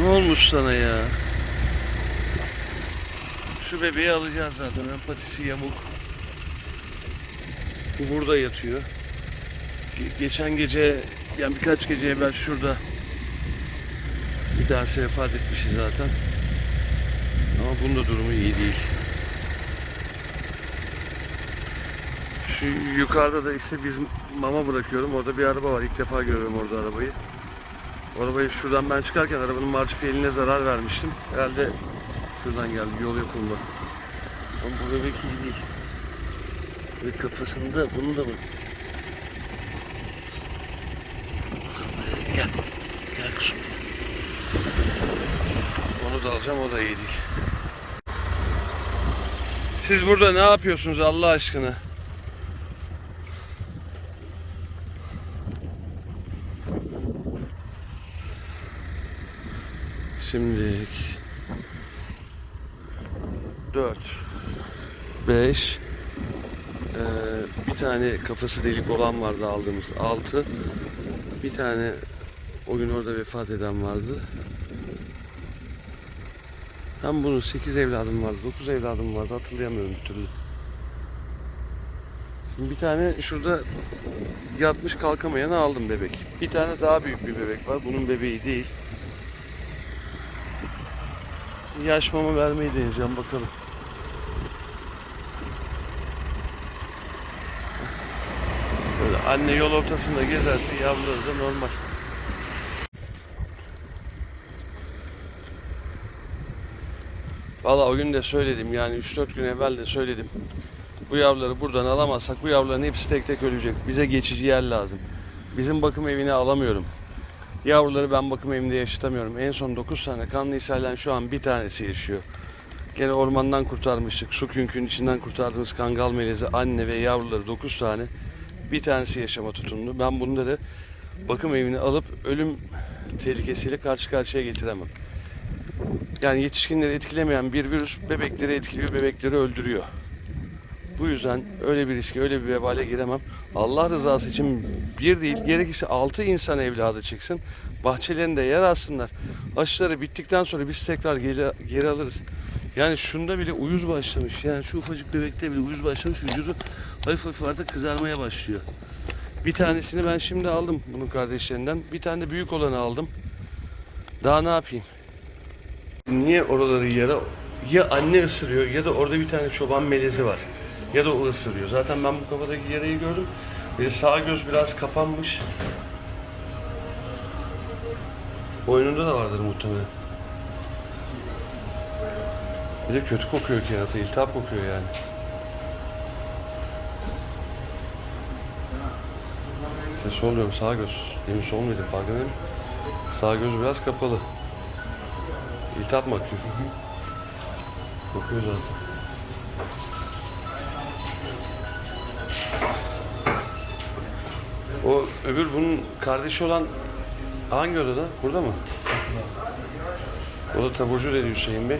Ne olmuş sana ya? Şu bebeği alacağız zaten. Ön patisi yamuk. Bu burada yatıyor. Ge- geçen gece, yani birkaç gece evvel şurada bir tanesi vefat etmişti zaten. Ama bunun da durumu iyi değil. Şu yukarıda da işte biz mama bırakıyorum. Orada bir araba var. İlk defa görüyorum orada arabayı. Arabayı şuradan ben çıkarken arabanın marşpiyeline zarar vermiştim. Herhalde şuradan geldi. Yol yapılma. Ama bu bebek iyi değil. Ve kafasında bunu da mı? Gel. Gel kuzum. Onu da alacağım. O da iyi değil. Siz burada ne yapıyorsunuz Allah aşkına? Şimdi 4 5 bir tane kafası delik olan vardı aldığımız 6 bir tane o gün orada vefat eden vardı. Ben bunun 8 evladım vardı, 9 evladım vardı hatırlayamıyorum bir türlü. Şimdi bir tane şurada yatmış kalkamayanı aldım bebek. Bir tane daha büyük bir bebek var. Bunun bebeği değil. Yaş mama vermeyi deneyeceğim bakalım. Böyle anne yol ortasında gezerse yavruları da normal. Valla o gün de söyledim yani 3-4 gün evvel de söyledim. Bu yavruları buradan alamazsak bu yavruların hepsi tek tek ölecek. Bize geçici yer lazım. Bizim bakım evine alamıyorum. Yavruları ben bakım evinde yaşatamıyorum. En son 9 tane kanlı ishalden şu an bir tanesi yaşıyor. Gene ormandan kurtarmıştık. Su künkünün içinden kurtardığımız kangal melezi anne ve yavruları 9 tane. Bir tanesi yaşama tutundu. Ben bunu da bakım evine alıp ölüm tehlikesiyle karşı karşıya getiremem. Yani yetişkinleri etkilemeyen bir virüs bebekleri etkiliyor, bebekleri öldürüyor. Bu yüzden öyle bir riske, öyle bir vebale giremem. Allah rızası için bir değil, gerekirse altı insan evladı çıksın. Bahçelerinde yer alsınlar. Aşıları bittikten sonra biz tekrar geri, geri alırız. Yani şunda bile uyuz başlamış. Yani şu ufacık bebekte bile uyuz başlamış. Vücudu hafif hafif artık kızarmaya başlıyor. Bir tanesini ben şimdi aldım bunun kardeşlerinden. Bir tane de büyük olanı aldım. Daha ne yapayım? Niye oraları yara ya anne ısırıyor ya da orada bir tane çoban melezi var. Ya da o ısırıyor. Zaten ben bu kafadaki yarayı gördüm. Bir de sağ göz biraz kapanmış. Boynunda da vardır muhtemelen. Bir de kötü kokuyor kerata. iltihap kokuyor yani. Ses oluyorum sağ göz. Demin solmaydı farkındayım. Sağ göz biraz kapalı. İltihap mı akıyor? Kokuyor zaten. O öbür bunun kardeşi olan hangi odada? Burada mı? O da taburcu dedi Hüseyin Bey.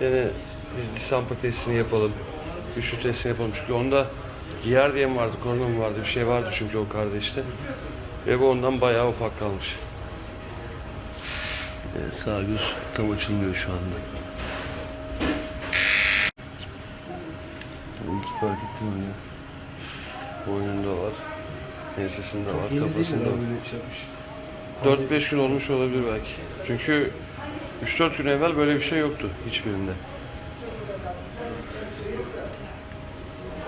Yine biz lisampa testini yapalım. Üçlü testini yapalım. Çünkü onda giyer diye mi vardı, korona mı vardı bir şey vardı çünkü o kardeşte. Ve bu ondan bayağı ufak kalmış. Evet, sağ göz tam açılmıyor şu anda. İlk fark ettim ya. Boynunda var. Ensesinde var, kafasında var. 4-5 gün olmuş olabilir belki. Çünkü 3-4 gün evvel böyle bir şey yoktu hiçbirinde.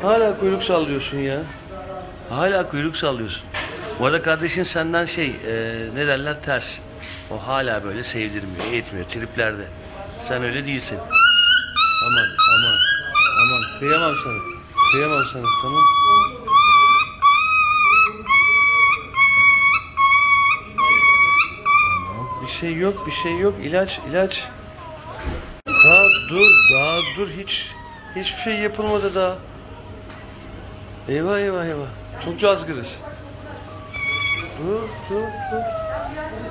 Hala kuyruk sallıyorsun ya. Hala kuyruk sallıyorsun. Bu arada kardeşin senden şey, e, ne derler ters. O hala böyle sevdirmiyor, etmiyor, triplerde. Sen öyle değilsin. Aman, aman, aman. Kıyamam sana. Kıyamam sana, tamam. Bir şey yok, bir şey yok. İlaç, ilaç. Daha dur, daha dur. Hiç, hiçbir şey yapılmadı daha. Eyvah eyvah eyvah. Çok cazgırız. Dur, dur, dur.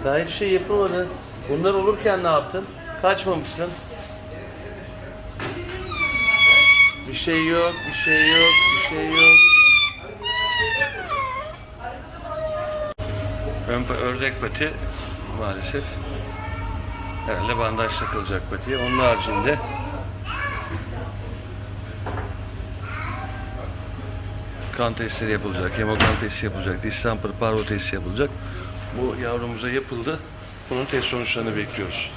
Daha hiçbir şey yapılmadı. Bunlar olurken ne yaptın? Kaçmamışsın. Şey yok, bir şey yok, bir şey yok. Ön ördek pati maalesef herhalde bandaj takılacak patiye. Onun haricinde kan testleri yapılacak, hemogram testi yapılacak, distemper parvo testi yapılacak. Bu yavrumuza yapıldı. Bunun test sonuçlarını bekliyoruz.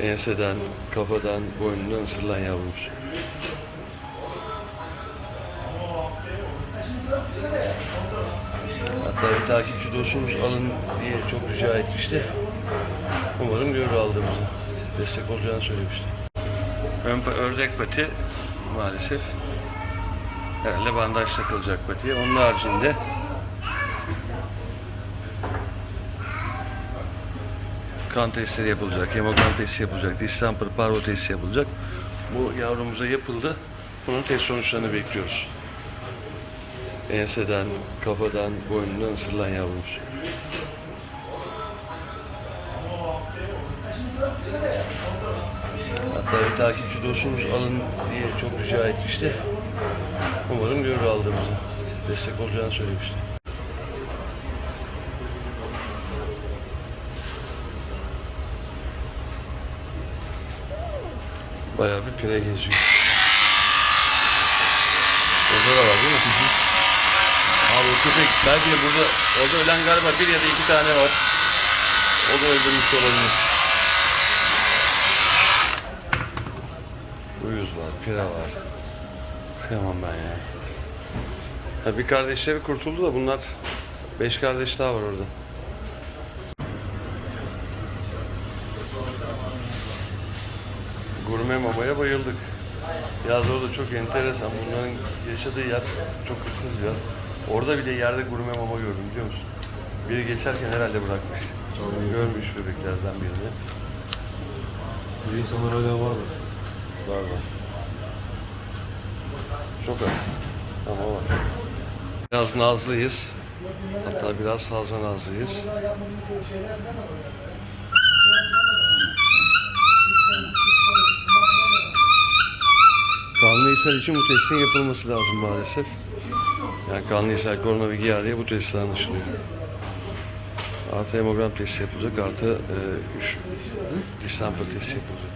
Enseden, kafadan, boynundan ısırılan yavrumuz. Hatta bir takipçi dostumuz alın diye çok rica etmişti. Umarım görür aldığımızı. Destek olacağını söylemişti. Ön ördek pati maalesef herhalde bandaj takılacak patiye. Onun haricinde kan testleri yapılacak, hemogram testi yapılacak, distemper parvo testi yapılacak. Bu yavrumuza yapıldı. Bunun test sonuçlarını bekliyoruz. Enseden, kafadan, boynundan ısırılan yavrumuz. Hatta bir takipçi dostumuz alın diye çok rica etmişti. Umarım görür aldığımızı. Destek olacağını söylemişti. Bayağı bir pire geziyor. Orada da var değil mi? Abi köpek belki de burada orada ölen galiba bir ya da iki tane var. O da öldürmüş olabilir. Uyuz var, pire var. Kıyamam ben ya. Ha bir kardeşleri kurtuldu da bunlar beş kardeş daha var orada. Gurme mamaya bayıldık. Yaz orada çok enteresan. Bunların yaşadığı yer çok ıssız bir yer. Orada bile yerde gurme mama gördüm biliyor musun? Biri geçerken herhalde bırakmış. Görmüş bebeklerden birini. Bu insanlar hala var mı? Var var. Çok az. Ama var. Biraz nazlıyız. Hatta biraz fazla nazlıyız. Kanlıhisar için bu testin yapılması lazım maalesef. Yani Kanlıhisar koronavirüs diye bu testler anlaşılıyor. Artı hemogram testi yapılacak, artı e, üç distemper testi yapılacak.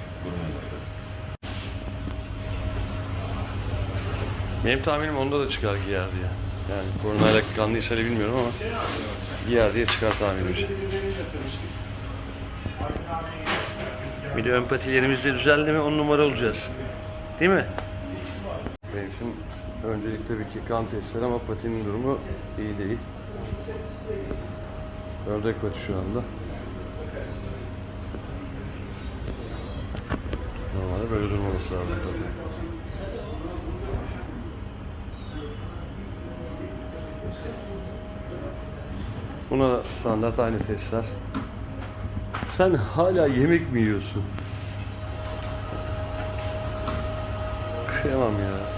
Benim tahminim onda da çıkar giyer diye. Yani koronayla kanlıysa bilmiyorum ama giyer diye çıkar tahminimce. Bir de ön patilerimiz de düzeldi mi on numara olacağız. Değil mi? Benim öncelik tabii ki kan testleri ama patinin durumu iyi değil. Ördek pati şu anda. Normalde böyle durmaması lazım patinin. Buna da standart aynı testler. Sen hala yemek mi yiyorsun? Kıyamam ya.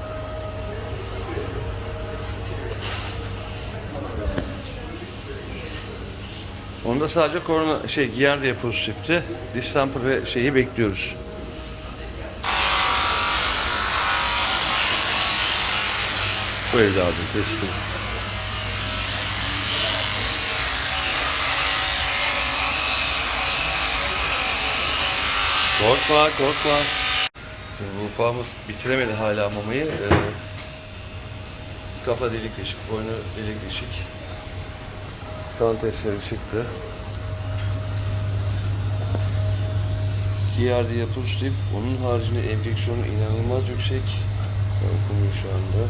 Onda sadece korona şey giyer diye pozitifti. Distemper ve şeyi bekliyoruz. Bu evladım testi. Korkma, korkma. Şimdi ufağımız bitiremedi hala mamayı. Ee, kafa delik deşik, boynu delik deşik. Kan testleri çıktı. Giardia pozitif. Onun haricinde enfeksiyonu inanılmaz yüksek. Okumuyor şu anda.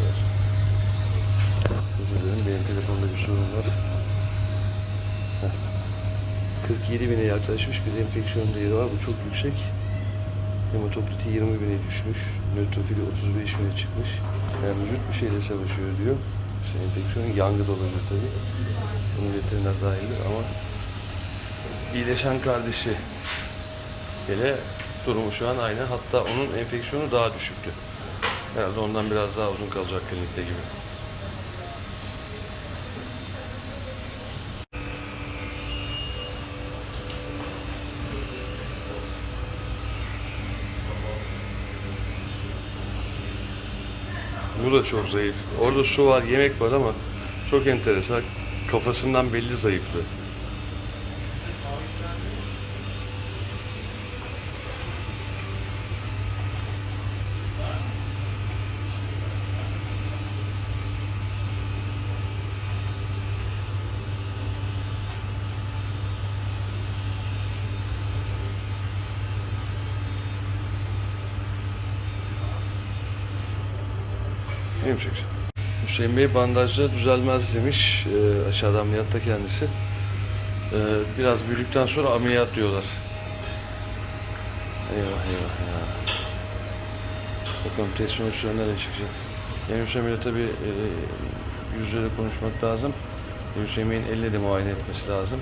Evet. Özür dilerim benim telefonda bir sorun var. Heh. 47 bine yaklaşmış bir enfeksiyon değeri var. Bu çok yüksek. Hematokriti 20 bine düşmüş. Nötrofili 35 bine çıkmış. Yani vücut bir şeyle savaşıyor diyor. İşte enfeksiyonun yangı da olabilir tabii. Bunu veteriner dahildir ama iyileşen kardeşi hele durumu şu an aynı. Hatta onun enfeksiyonu daha düşüktü. Herhalde ondan biraz daha uzun kalacak klinikte gibi. Bu da çok zayıf. Orada su var, yemek var ama Çok enteresan. Kafasından belli zayıflığı. Ne yapacak? Hüseyin Bey bandajla düzelmez demiş. Ee, aşağıda ameliyatta kendisi. Ee, biraz büyüdükten sonra ameliyat diyorlar. Eyvah eyvah ya. Bakalım test sonuçları nereye çıkacak. Yani Hüseyin Bey'le tabii e, yüz yüze de konuşmak lazım. Hüseyin Bey'in elle de muayene etmesi lazım.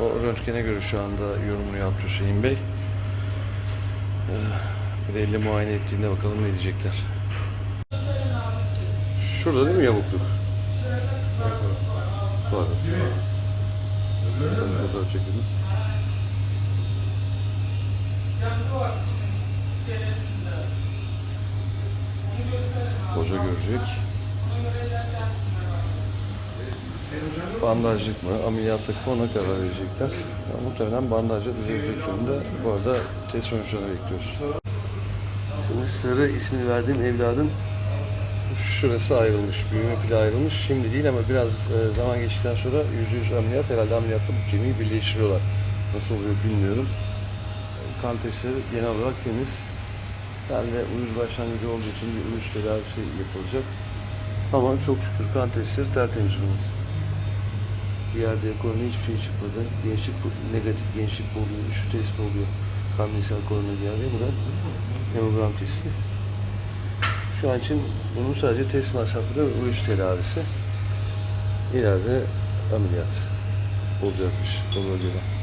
O röntgene göre şu anda yorumunu yaptı Hüseyin Bey. Ee, bir de elle muayene ettiğinde bakalım ne diyecekler. Şurada değil mi yamukluk? Pardon. Ben fotoğraf çekildim. Hoca görecek. Bandajlık mı, ameliyatlık mı ona karar verecekler. Ama muhtemelen bandajla düzelecek durumda. Bu arada test sonuçlarını bekliyoruz. Şimdi sarı ismini verdiğim evladın şurası ayrılmış, büyüme pili ayrılmış. Şimdi değil ama biraz e, zaman geçtikten sonra yüzde yüz ameliyat herhalde ameliyatta bu kemiği birleştiriyorlar. Nasıl oluyor bilmiyorum. Kan testleri genel olarak temiz. Ben de uyuz başlangıcı olduğu için bir uyuz tedavisi yapılacak. Ama çok şükür kan testleri tertemiz bunun. Diğer diyakonun hiçbir şey çıkmadı. Gençlik negatif gençlik oluyor, şu test oluyor. Kan nisal korona diye bu da hemogram testi. Şu an için bunun sadece test masrafı da uyuz tedavisi. İleride ameliyat olacakmış o bölgede.